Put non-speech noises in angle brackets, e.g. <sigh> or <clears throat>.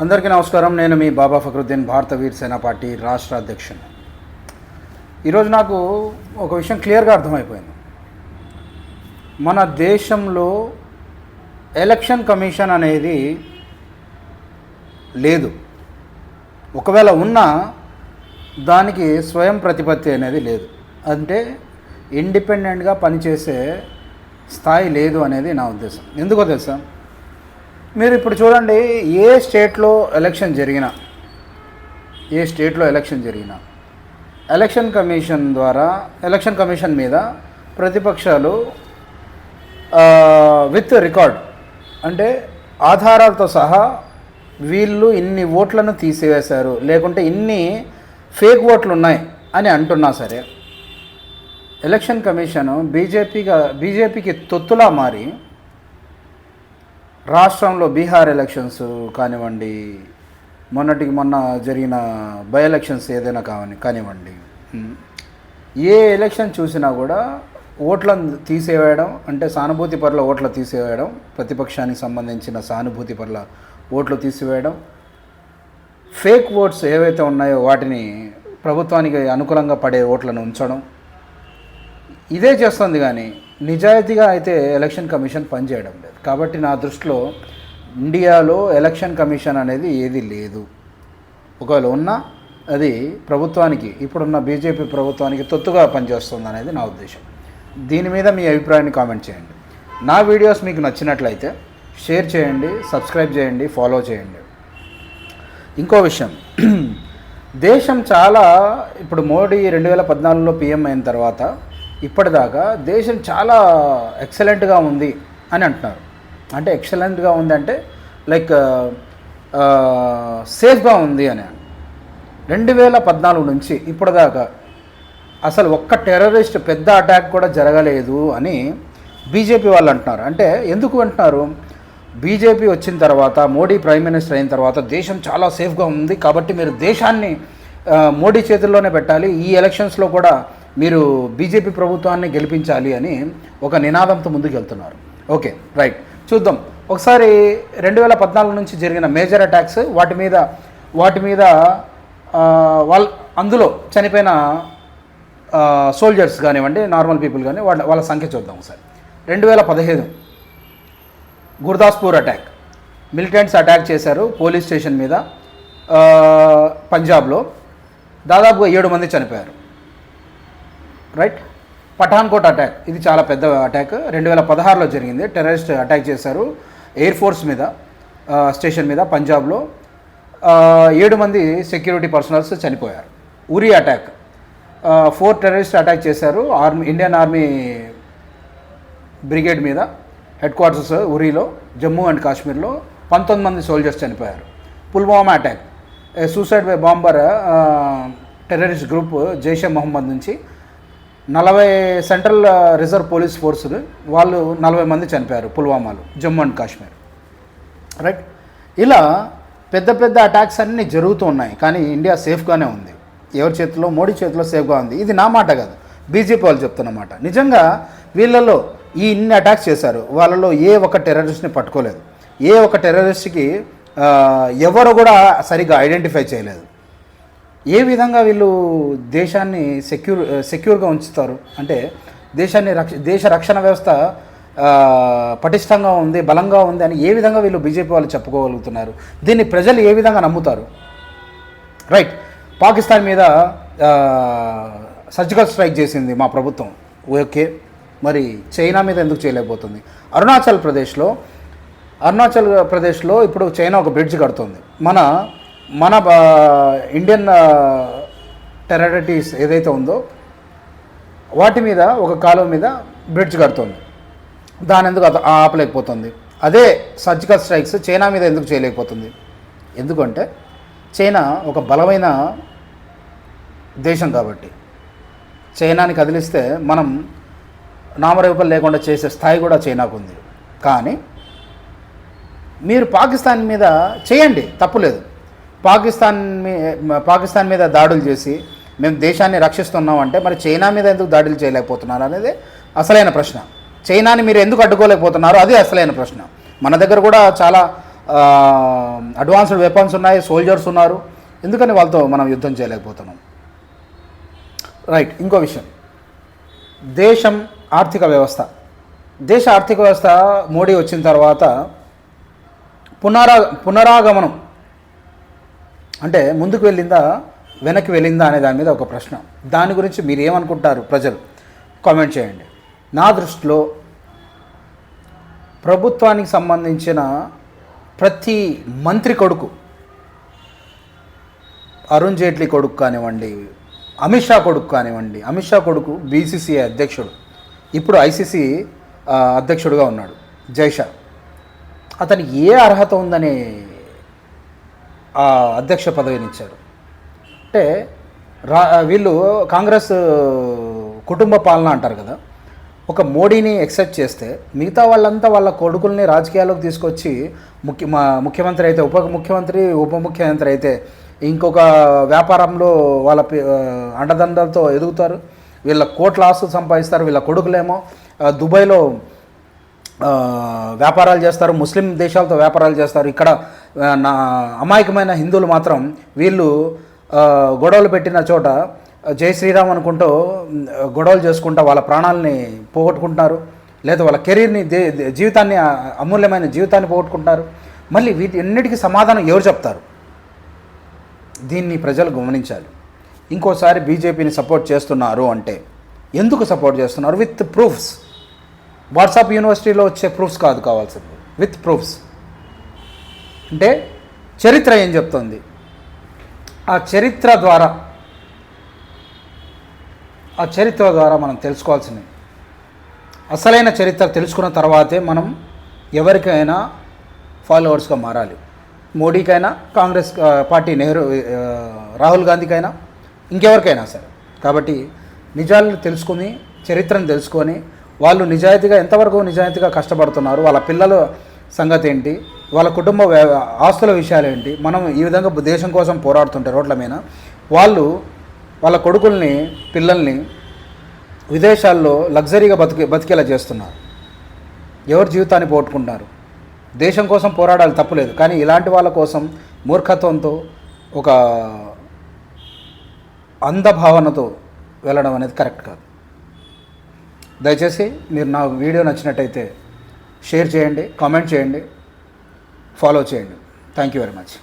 అందరికీ నమస్కారం. నేను మీ బాబా ఫక్రుద్దీన్ భారత వీర్ సేనా పార్టీ రాష్ట్ర అధ్యక్షుని. ఈరోజు నాకు ఒక విషయం క్లియర్గా అర్థమైపోయింది. మన దేశంలో ఎలక్షన్ కమిషన్ అనేది లేదు. ఒకవేళ ఉన్నా దానికి స్వయం ప్రతిపత్తి అనేది లేదు. అంటే ఇండిపెండెంట్గా పనిచేసే స్థాయి లేదు అనేది నా ఉద్దేశం. ఎందుకో తెలుసా? మీరు ఇప్పుడు చూడండి ఏ స్టేట్లో ఎలక్షన్ జరిగినా ఏ స్టేట్లో ఎలక్షన్ జరిగినా ఎలక్షన్ కమిషన్ ద్వారా ఎలక్షన్ కమిషన్ మీద ప్రతిపక్షాలు విత్ రికార్డ్ అంటే ఆధారాలతో సహా వీళ్ళు ఇన్ని ఓట్లను తీసివేశారు లేకుంటే ఇన్ని ఫేక్ ఓట్లు ఉన్నాయి అని అంటున్నా సరే ఎలక్షన్ కమిషన్ బీజేపీగా బీజేపీకి తొత్తులా మారి రాష్ట్రంలో బీహార్ ఎలక్షన్స్ కానివ్వండి మొన్నటికి మొన్న జరిగిన బై ఎలక్షన్స్ ఏదైనా కావని కానివ్వండి ఏ ఎలక్షన్ చూసినా కూడా ఓట్లను తీసేవేయడం అంటే సానుభూతి పరుల ఓట్లు తీసేవేయడం ప్రతిపక్షానికి సంబంధించిన సానుభూతి పరుల ఓట్లు తీసివేయడం ఫేక్ ఓట్స్ ఏవైతే ఉన్నాయో వాటిని ప్రభుత్వానికి అనుకూలంగా పడే ఓట్లను ఉంచడం ఇదే చేస్తుంది కానీ నిజాయితీగా అయితే ఎలక్షన్ కమిషన్ పనిచేయడం లేదు. కాబట్టి నా దృష్టిలో ఇండియాలో ఎలక్షన్ కమిషన్ అనేది ఏది లేదు. ఒకవేళ ఉన్నా అది ప్రభుత్వానికి ఇప్పుడున్న బీజేపీ ప్రభుత్వానికి తొత్తుగా పనిచేస్తుంది అనేది నా ఉద్దేశం. దీని మీద మీ అభిప్రాయాన్ని కామెంట్ చేయండి. నా వీడియోస్ మీకు నచ్చినట్లయితే షేర్ చేయండి సబ్స్క్రైబ్ చేయండి ఫాలో చేయండి. ఇంకో విషయం. <clears throat> దేశం చాలా ఇప్పుడు మోడీ రెండు వేల పద్నాలుగులో పిఎం అయిన తర్వాత ఇప్పటిదాకా దేశం చాలా ఎక్సలెంట్గా ఉంది అని అంటున్నారు. అంటే ఎక్సలెంట్గా ఉంది అంటే లైక్ సేఫ్గా ఉంది అని. రెండు వేల పద్నాలుగు నుంచి ఇప్పటిదాకా అసలు ఒక్క టెర్రరిస్ట్ పెద్ద అటాక్ కూడా జరగలేదు అని బీజేపీ వాళ్ళు అంటున్నారు. అంటే ఎందుకు అంటున్నారు? బీజేపీ వచ్చిన తర్వాత మోడీ ప్రైమ్ మినిస్టర్ అయిన తర్వాత దేశం చాలా సేఫ్గా ఉంది కాబట్టి మీరు దేశాన్ని మోడీ చేతుల్లోనే పెట్టాలి. ఈ ఎలక్షన్స్లో కూడా మీరు బీజేపీ ప్రభుత్వాన్ని గెలిపించాలి అని ఒక నినాదంతో ముందుకు వెళ్తున్నారు ఓకే రైట్. చూద్దాం. ఒకసారి రెండు వేల పద్నాలుగు నుంచి జరిగిన మేజర్ అటాక్స్ వాటి మీద వాటి మీద వాళ్ళ అందులో చనిపోయిన సోల్జర్స్ కానివ్వండి నార్మల్ పీపుల్ కానీ వాళ్ళ వాళ్ళ సంఖ్య చూద్దాం ఒకసారి. రెండు వేల పదిహేను గుర్దాస్పూర్ అటాక్ మిలిటెంట్స్ అటాక్ చేశారు పోలీస్ స్టేషన్ మీద పంజాబ్లో దాదాపుగా ఏడు మంది చనిపోయారు. రైట్? పఠాన్కోట్ అటాక్ ఇది చాలా పెద్ద అటాక్ రెండు వేల పదహారులో జరిగింది. టెర్రరిస్ట్ అటాక్ చేశారు. ఎయిర్ ఫోర్స్ మీద స్టేషన్ మీద పంజాబ్లో ఏడు మంది సెక్యూరిటీ పర్సనల్స్ చనిపోయారు. Uri attack four terrorist attack చేశారు. ఆర్మీ ఇండియన్ ఆర్మీ బ్రిగేడ్ మీద హెడ్ క్వార్టర్స్ ఉరిలో జమ్మూ అండ్ కాశ్మీర్లో పంతొమ్మిది మంది సోల్జర్స్ చనిపోయారు. Pulwama attack suicide by bomber terrorist group Jaish-e Mohammed నుంచి నలభై సెంట్రల్ రిజర్వ్ పోలీస్ ఫోర్సులు వాళ్ళు నలభై మంది చనిపోయారు పుల్వామాలో జమ్మూ అండ్ కాశ్మీర్. రైట్? ఇలా పెద్ద పెద్ద అటాక్స్ అన్నీ జరుగుతూ ఉన్నాయి కానీ ఇండియా సేఫ్గానే ఉంది. ఎవరి చేతిలో? మోడీ చేతిలో సేఫ్గా ఉంది. ఇది నా మాట కాదు. బీజేపీ వాళ్ళు చెప్తున్నమాట నిజంగా వీళ్ళలో ఈ ఇన్ని అటాక్స్ చేశారు వాళ్ళలో ఏ ఒక్క టెర్రరిస్ట్ని పట్టుకోలేదు. ఏ ఒక్క టెర్రరిస్ట్కి ఎవరు కూడా సరిగ్గా ఐడెంటిఫై చేయలేదు. ఏ విధంగా వీళ్ళు దేశాన్ని సెక్యూర్ సెక్యూర్గా ఉంచుతారు? అంటే దేశాన్ని రక్ష దేశ రక్షణ వ్యవస్థ పటిష్టంగా ఉంది బలంగా ఉంది అని ఏ విధంగా వీళ్ళు బీజేపీ వాళ్ళు చెప్పుకోగలుగుతున్నారు? దీన్ని ప్రజలు ఏ విధంగా నమ్ముతారు? రైట్. పాకిస్తాన్ మీద సర్జికల్ స్ట్రైక్ చేసింది మా ప్రభుత్వం. ఓకే. మరి చైనా మీద ఎందుకు చేయలేకపోతుంది? అరుణాచల్ ప్రదేశ్లో అరుణాచల్ ప్రదేశ్లో ఇప్పుడు చైనా ఒక బ్రిడ్జ్ కడుతుంది. మన మన బా- ఇండియన్ టెరరిటీస్ ఏదైతే ఉందో వాటి మీద ఒక కాలువ మీద బ్రిడ్జ్ కడుతుంది. దాని ఎందుకు అత- ఆపలేకపోతుంది? అదే సర్జికల్ స్ట్రైక్స్ చైనా మీద ఎందుకు చేయలేకపోతుంది? ఎందుకంటే చైనా ఒక బలమైన దేశం కాబట్టి. చైనాని కదిలిస్తే మనం నామరూపం లేకుండా చేసే స్థాయి కూడా చైనాకు ఉంది. కానీ మీరు పాకిస్తాన్ మీద చేయండి తప్పులేదు పాకిస్తాన్ మీ పాకిస్తాన్ మీద దాడులు చేసి మేము దేశాన్ని రక్షిస్తున్నాం అంటే మరి చైనా మీద ఎందుకు దాడులు చేయలేకపోతున్నారు అనేది అసలైన ప్రశ్న. చైనాని మీరు ఎందుకు అడ్డుకోలేకపోతున్నారు? అది అసలైన ప్రశ్న. మన దగ్గర కూడా చాలా అడ్వాన్స్డ్ వెపన్స్ ఉన్నాయి సోల్జర్స్ ఉన్నారు. ఎందుకని వాళ్ళతో మనం యుద్ధం చేయలేకపోతున్నాం? రైట్ ఇంకో విషయం. దేశం ఆర్థిక వ్యవస్థ. దేశ ఆర్థిక వ్యవస్థ మోడీ వచ్చిన తర్వాత పునరా పునరాగమనం అంటే ముందుకు వెళ్ళిందా వెనక్కి వెళ్ళిందా అనే దాని మీద ఒక ప్రశ్న. దాని గురించి మీరు ఏమనుకుంటారు ప్రజలు? కామెంట్ చేయండి. నా దృష్టిలో ప్రభుత్వానికి సంబంధించిన ప్రతి మంత్రి కొడుకు అరుణ్ జైట్లీ కొడుకు కానివ్వండి అమిత్ షా కొడుకు కానివ్వండి అమిత్ షా కొడుకు బీసీసీఐ అధ్యక్షుడు ఇప్పుడు ఐసీసీ అధ్యక్షుడుగా ఉన్నాడు జైషా అతనికి ఏ అర్హత ఉందని ఆ అధ్యక్ష పదవినిచ్చారు అంటే రా వీళ్ళు కాంగ్రెస్ కుటుంబ పాలన అంటారు కదా ఒక మోడీని ఎక్సెప్ట్ చేస్తే మిగతా వాళ్ళంతా వాళ్ళ కొడుకుల్ని రాజకీయాల్లోకి తీసుకొచ్చి ముఖ్య మా ముఖ్యమంత్రి అయితే ఉప ముఖ్యమంత్రి ఉప ముఖ్యమంత్రి అయితే ఇంకొక వ్యాపారంలో వాళ్ళ అండదండలతో ఎదుగుతారు. వీళ్ళ కోట్ల ఆస్తులు సంపాదిస్తారు వీళ్ళ కొడుకులేమో దుబాయ్లో వ్యాపారాలు చేస్తారు ముస్లిం దేశాలతో వ్యాపారాలు చేస్తారు. ఇక్కడ నా అమాయకమైన హిందువులు మాత్రం వీళ్ళు గొడవలు పెట్టిన చోట జై శ్రీరామ్ అనుకుంటూ గొడవలు చేసుకుంటూ వాళ్ళ ప్రాణాలని పోగొట్టుకుంటున్నారు. లేదా వాళ్ళ కెరీర్ని దే- జీవితాన్ని అమూల్యమైన జీవితాన్ని పోగొట్టుకుంటున్నారు. మళ్ళీ వీటి ఎన్నిటికీ సమాధానం ఎవరు చెప్తారు? దీన్ని ప్రజలు గమనించాలి. ఇంకోసారి బీజేపీని సపోర్ట్ చేస్తున్నారు అంటే ఎందుకు సపోర్ట్ చేస్తున్నారు? With proofs. వాట్సాప్ యూనివర్సిటీలో వచ్చే ప్రూఫ్స్ కాదు కావాల్సింది. With proofs. అంటే చరిత్ర ఏం చెప్తోంది? ఆ చరిత్ర ద్వారా ఆ చరిత్ర ద్వారా మనం తెలుసుకోవాల్సింది. అసలైన చరిత్ర తెలుసుకున్న తర్వాతే మనం ఎవరికైనా ఫాలోవర్స్గా మారాలి. మోడీకైనా కాంగ్రెస్ పార్టీ నెహ్రూ రాహుల్ గాంధీకైనా ఇంకెవరికైనా సరే. కాబట్టి నిజాలను తెలుసుకుని చరిత్రను తెలుసుకొని వాళ్ళు నిజాయితీగా ఎంతవరకు నిజాయితీగా కష్టపడుతున్నారు వాళ్ళ పిల్లల సంగతి ఏంటి వాళ్ళ కుటుంబ వ్య- ఆస్తుల విషయాలు ఏంటి? మనం ఈ విధంగా దేశం కోసం పోరాడుతుంటే రోడ్ల మీద వాళ్ళు వాళ్ళ కొడుకుల్ని పిల్లల్ని విదేశాల్లో లగ్జరీగా బతికే బతికేలా చేస్తున్నారు. ఎవరి జీవితాన్ని పోగొట్టుకుంటున్నారు? దేశం కోసం పోరాడాలి తప్పులేదు. కానీ ఇలాంటి వాళ్ళ కోసం మూర్ఖత్వంతో ఒక అంధభావనతో వెళ్ళడం అనేది కరెక్ట్ కాదు. దయచేసి మీరు నా వీడియో నచ్చినట్టయితే షేర్ చేయండి కామెంట్ చేయండి. ఫాలో చేయండి. Thank you very much